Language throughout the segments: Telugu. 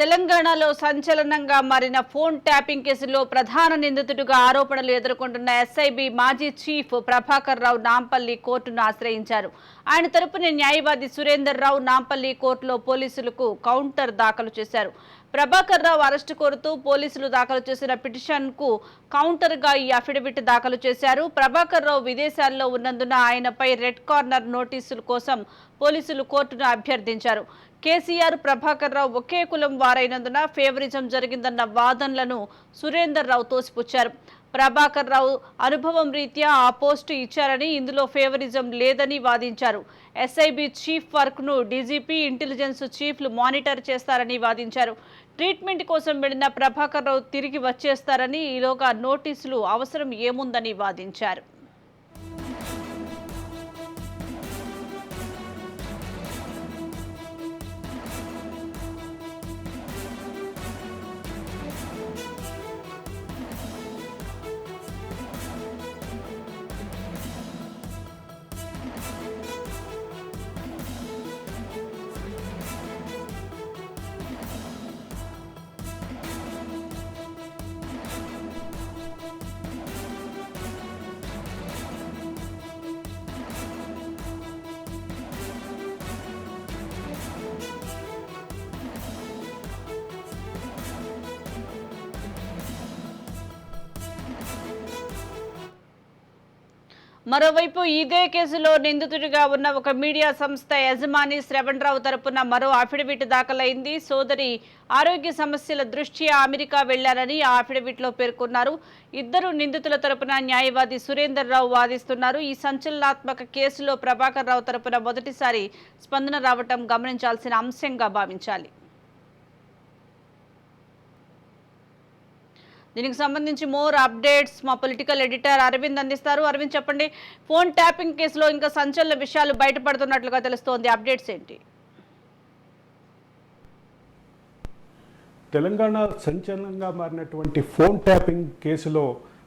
తెలంగాణలో సంచలనంగా మారిన ఫోన్ ట్యాపింగ్ కేసులో ప్రధాన నిందితుడిగా ఆరోపణలు ఎదుర్కొంటున్న ఎస్ఐబి మాజీ చీఫ్ ప్రభాకర్ రావు నాంపల్లి కోర్టును ఆశ్రయించారు. ఆయన తరపున న్యాయవాది సురేందర్ రావు నాంపల్లి కోర్టులో పోలీసులకు కౌంటర్ దాఖలు చేశారు. ప్రభాకర్ రావు అరెస్టు కోరుతూ పోలీసులు దాఖలు చేసిన పిటిషన్కు కౌంటర్గా ఈ అఫిడవిట్ దాఖలు చేశారు. ప్రభాకర్ రావు విదేశాల్లో ఉన్నందున ఆయనపై రెడ్ కార్నర్ నోటీసుల కోసం పోలీసులు కోర్టును అభ్యర్థించారు. కేసీఆర్ ప్రభాకర్ రావు ఒకే కులం వారైనందున ఫేవరిజం జరిగిందన్న వాదనలను సురేందర్ రావు తోసిపుచ్చారు. ప్రభాకర్ రావు అనుభవం రీత్యా ఆ పోస్టు ఇచ్చారని ఇందులో ఫేవరిజం లేదని వాదించారు. ఎస్ఐబి చీఫ్ వర్క్ను డీజీపీ ఇంటెలిజెన్స్ చీఫ్లు మానిటర్ చేస్తారని వాదించారు. ట్రీట్మెంట్ కోసం వెళ్ళిన ప్రభాకర్ రావు తిరిగి వచ్చేస్తారని ఈలోగా నోటీసులు అవసరం ఏముందని వాదించారు. మరోవైపు ఇదే కేసులో నిందితుడిగా ఉన్న ఒక మీడియా సంస్థ యజమాని శ్రవణ్ రావు తరపున మరో అఫిడవిట్ దాఖలైంది. సోదరి ఆరోగ్య సమస్యల దృష్ట్యా అమెరికా వెళ్ళారని ఆ అఫిడవిట్లో పేర్కొన్నారు. ఇద్దరు నిందితుల తరపున న్యాయవాది సురేందర్ రావు వాదిస్తున్నారు. ఈ సంచలనాత్మక కేసులో ప్రభాకర్ రావు తరపున మొదటిసారి స్పందన రావటం గమనించాల్సిన అంశంగా భావించాలి. దీనికి సంబంధించి మోర్ అప్డేట్స్ మా పొలిటికల్ ఎడిటర్ అరవింద్ అందిస్తారు. అరవింద్ చెప్పండి ఫోన్ ట్యాపింగ్ కేసులో ఇంకా సంచలన విషయాలు బయటపడుతున్నట్లుగా తెలుస్తోంది. అప్డేట్స్ ఏంటి? తెలంగాణ సంచలనంగా మారినటువంటి ఫోన్ ట్యాపింగ్ కేసులో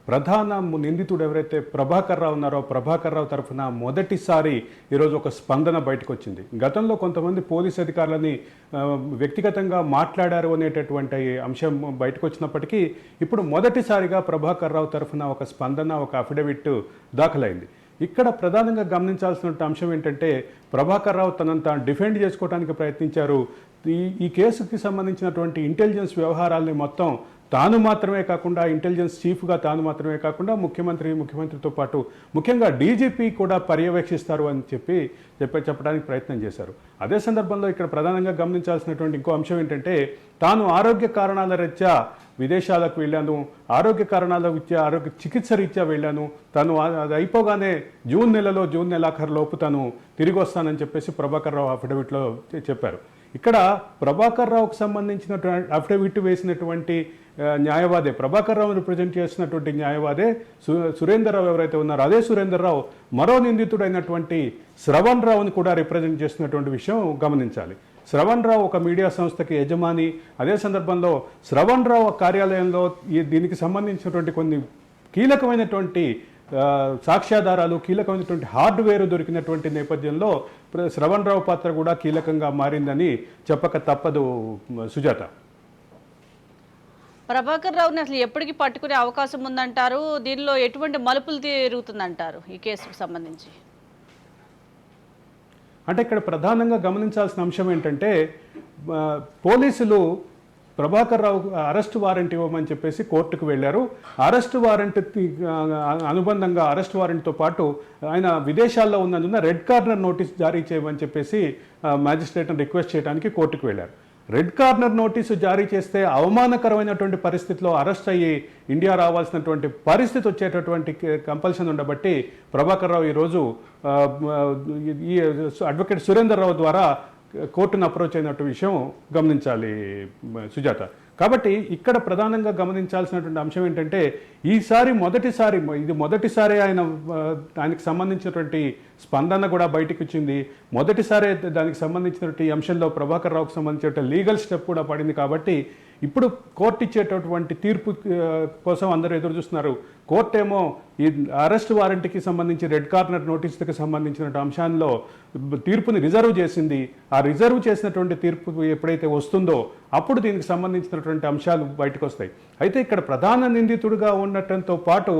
ప్రధాన నిందితుడు ఎవరైతే ప్రభాకర్ రావు ఉన్నారో ప్రభాకర్ రావు తరఫున మొదటిసారి ఈరోజు ఒక స్పందన బయటకు వచ్చింది గతంలో కొంతమంది పోలీస్ అధికారులని వ్యక్తిగతంగా మాట్లాడారు అనేటటువంటి అంశం బయటకు వచ్చినప్పటికీ ఇప్పుడు మొదటిసారిగా ప్రభాకర్ రావు తరఫున ఒక స్పందన ఒక అఫిడవిట్ దాఖలైంది. ఇక్కడ ప్రధానంగా గమనించాల్సిన అంశం ఏంటంటే ప్రభాకర్ రావు తనంతా డిఫెండ్ చేసుకోవడానికి ప్రయత్నించారు. ఈ ఈ కేసుకి సంబంధించినటువంటి ఇంటెలిజెన్స్ వ్యవహారాల్ని మొత్తం తాను మాత్రమే కాకుండా ఇంటెలిజెన్స్ చీఫ్గా తాను మాత్రమే కాకుండా ముఖ్యమంత్రి ముఖ్యమంత్రితో పాటు ముఖ్యంగా డీజీపీ కూడా పర్యవేక్షిస్తారు అని చెప్పి చెప్ప చెప్పడానికి ప్రయత్నం చేశారు. అదే సందర్భంలో ఇక్కడ ప్రధానంగా గమనించాల్సినటువంటి ఇంకో అంశం ఏంటంటే తాను ఆరోగ్య కారణాల రీత్యా విదేశాలకు వెళ్ళాను ఆరోగ్య కారణాల రీత్యా ఆరోగ్య చికిత్స రీత్యా వెళ్ళాను తను అది అయిపోగానే జూన్ నెలలో జూన్ నెలాఖరులోపు తను తిరిగి వస్తానని చెప్పేసి ప్రభాకర్ రావు అఫిడవిట్లో చెప్పారు. ఇక్కడ ప్రభాకర్ రావుకు సంబంధించిన అఫిడవిట్ వేసినటువంటి న్యాయవాదే ప్రభాకర్ రావు రిప్రజెంట్ చేసినటువంటి న్యాయవాదే సు సురేందర్ రావు ఎవరైతే ఉన్నారో అదే సురేందర్ రావు మరో నిందితుడైనటువంటి శ్రవణ్ రావుని కూడా రిప్రజెంట్ చేస్తున్నటువంటి విషయం గమనించాలి. శ్రవణ్ రావు ఒక మీడియా సంస్థకి యజమాని అదే సందర్భంలో శ్రవణ్ రావు కార్యాలయంలో ఈ దీనికి సంబంధించినటువంటి కొన్ని కీలకమైనటువంటి సాక్ష్యాధారాలు కీలకమైనటువంటి హార్డ్వేర్ దొరికినటువంటి నేపథ్యంలో శ్రవణ్ రావు పాత్ర కూడా కీలకంగా మారిందని చెప్పక తప్పదు సుజాత. ప్రభాకర్ రావుని అసలు ఎప్పటికి పట్టుకునే అవకాశం ఉందంటారు? దీనిలో ఎటువంటి మలుపులు తిరుగుతుందంటారు ఈ కేసుకు సంబంధించి? అంటే ఇక్కడ ప్రధానంగా గమనించాల్సిన అంశం ఏంటంటే పోలీసులు ప్రభాకర్ రావు అరెస్ట్ వారెంట్ ఇవ్వమని చెప్పేసి కోర్టుకు వెళ్ళారు. అరెస్ట్ వారెంట్ అనుబంధంగా అరెస్ట్ వారెంట్తో పాటు ఆయన విదేశాల్లో ఉన్నందున రెడ్ కార్నర్ నోటీస్ జారీ చేయమని చెప్పేసి మ్యాజిస్ట్రేట్ని రిక్వెస్ట్ చేయడానికి కోర్టుకు వెళ్ళారు. రెడ్ కార్నర్ నోటీసు జారీ చేస్తే అవమానకరమైనటువంటి పరిస్థితిలో అరెస్ట్ అయ్యి ఇండియా రావాల్సినటువంటి పరిస్థితి వచ్చేటటువంటి కంపల్షన్ ఉండబట్టి ప్రభాకర్ రావు ఈరోజు ఈ అడ్వకేట్ సురేందర్ రావు ద్వారా కోర్టును అప్రోచ్ అయినట్టు విషయం గమనించాలి సుజాత. కాబట్టి ఇక్కడ ప్రధానంగా గమనించాల్సినటువంటి అంశం ఏంటంటే ఈసారి మొదటిసారి ఇది మొదటిసారి ఆయన దానికి సంబంధించినటువంటి స్పందన కూడా బయటకు వచ్చింది. మొదటిసారి దానికి సంబంధించినటువంటి అంశంలో ప్రభాకర్ రావుకు సంబంధించిన లీగల్ స్టెప్ కూడా పడింది కాబట్టి ఇప్పుడు కోర్టు ఇచ్చేటటువంటి తీర్పు కోసం అందరూ ఎదురు చూస్తున్నారు. కోర్టు ఏమో ఈ అరెస్ట్ వారెంట్కి సంబంధించి రెడ్ కార్నర్ నోటీసులకు సంబంధించిన అంశాల్లో తీర్పుని రిజర్వ్ చేసింది. ఆ రిజర్వ్ చేసినటువంటి తీర్పు ఎప్పుడైతే వస్తుందో అప్పుడు దీనికి సంబంధించినటువంటి అంశాలు బయటకు వస్తాయి అయితే ఇక్కడ ప్రధాన నిందితుడిగా ఉండటంతో పాటు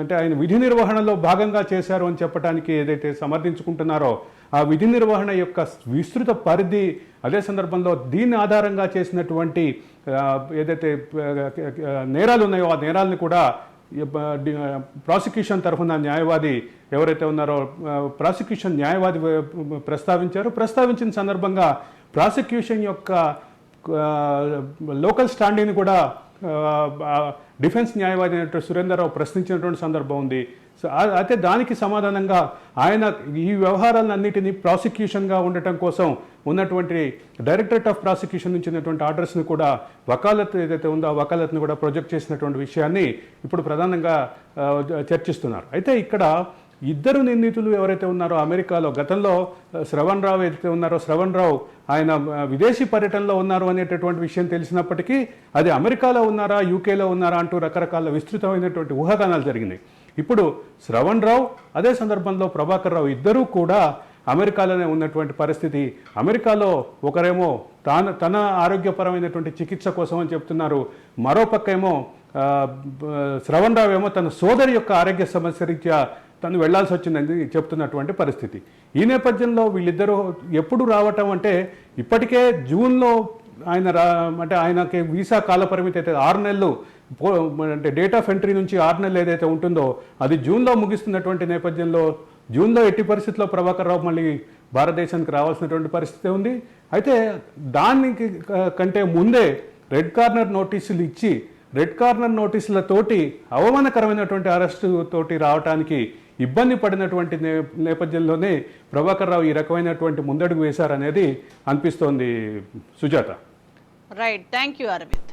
అంటే ఆయన విధి నిర్వహణలో భాగంగా చేశారు అని చెప్పడానికి ఏదైతే సమర్థించుకుంటున్నారో ఆ విధి నిర్వహణ యొక్క విస్తృత పరిధి అదే సందర్భంలో దీన్ని ఆధారంగా చేసినటువంటి ఏదైతే నేరాలు ఉన్నాయో ఆ నేరాలను కూడా ప్రాసిక్యూషన్ తరఫున న్యాయవాది ఎవరైతే ఉన్నారో ప్రాసిక్యూషన్ న్యాయవాది ప్రస్తావించారు. ప్రస్తావించిన సందర్భంగా ప్రాసిక్యూషన్ యొక్క లోకల్ స్టాండింగ్ని కూడా డిఫెన్స్ న్యాయవాది అయినటువంటి సురేందర్రావు ప్రశ్నించినటువంటి సందర్భం ఉంది. సో అయితే దానికి సమాధానంగా ఆయన ఈ వ్యవహారాలన్నిటినీ ప్రాసిక్యూషన్గా ఉండటం కోసం ఉన్నటువంటి డైరెక్టరేట్ ఆఫ్ ప్రాసిక్యూషన్ నుంచి ఉన్నటువంటి ఆర్డర్స్ని కూడా వకాలత్ ఏదైతే ఉందో ఆ వకాలత్ని కూడా ప్రొజెక్ట్ చేసినటువంటి విషయాన్ని ఇప్పుడు ప్రధానంగా చర్చిస్తున్నారు. అయితే ఇక్కడ ఇద్దరు నిందితులు ఎవరైతే ఉన్నారో అమెరికాలో గతంలో శ్రవణ్ రావు ఏదైతే ఉన్నారో శ్రవణ్ రావు ఆయన విదేశీ పర్యటనలో ఉన్నారు అనేటటువంటి విషయం తెలిసినప్పటికీ అది అమెరికాలో ఉన్నారా యూకేలో ఉన్నారా అంటూ రకరకాల విస్తృతమైనటువంటి ఊహాగానాలు జరిగినాయి. ఇప్పుడు శ్రవణ్ రావు అదే సందర్భంలో ప్రభాకర్ రావు ఇద్దరూ కూడా అమెరికాలోనే ఉన్నటువంటి పరిస్థితి. అమెరికాలో ఒకరేమో తాను తన ఆరోగ్యపరమైనటువంటి చికిత్స కోసం అని చెప్తున్నారు. మరోపక్క ఏమో శ్రవణ్ రావు ఏమో తన సోదరి యొక్క ఆరోగ్య సమస్య రీత్యా తను వెళ్ళాల్సి వచ్చిందని చెప్తున్నటువంటి పరిస్థితి. ఈ నేపథ్యంలో వీళ్ళిద్దరూ ఎప్పుడు రావటం అంటే ఇప్పటికే జూన్లో ఆయన రా అంటే ఆయనకి వీసా కాల పరిమితి అయితే ఆరు నెలలు అంటే డేట్ ఆఫ్ ఎంట్రీ నుంచి ఆరు నెలలు ఏదైతే ఉంటుందో అది జూన్లో ముగిస్తున్నటువంటి నేపథ్యంలో జూన్లో ఎట్టి పరిస్థితుల్లో ప్రభాకర్ రావు మళ్ళీ భారతదేశానికి రావాల్సినటువంటి పరిస్థితి ఉంది. అయితే దానికి కంటే ముందే రెడ్ కార్నర్ నోటీసులు ఇచ్చి రెడ్ కార్నర్ నోటీసులతోటి అవమానకరమైనటువంటి అరెస్టు తోటి రావడానికి ఇబ్బంది పడినటువంటి నే నేపథ్యంలోనే ప్రభాకర్ రావు ఈ రకమైనటువంటి ముందడుగు వేశారనేది అనిపిస్తోంది Sujatha. Right thank you Aravind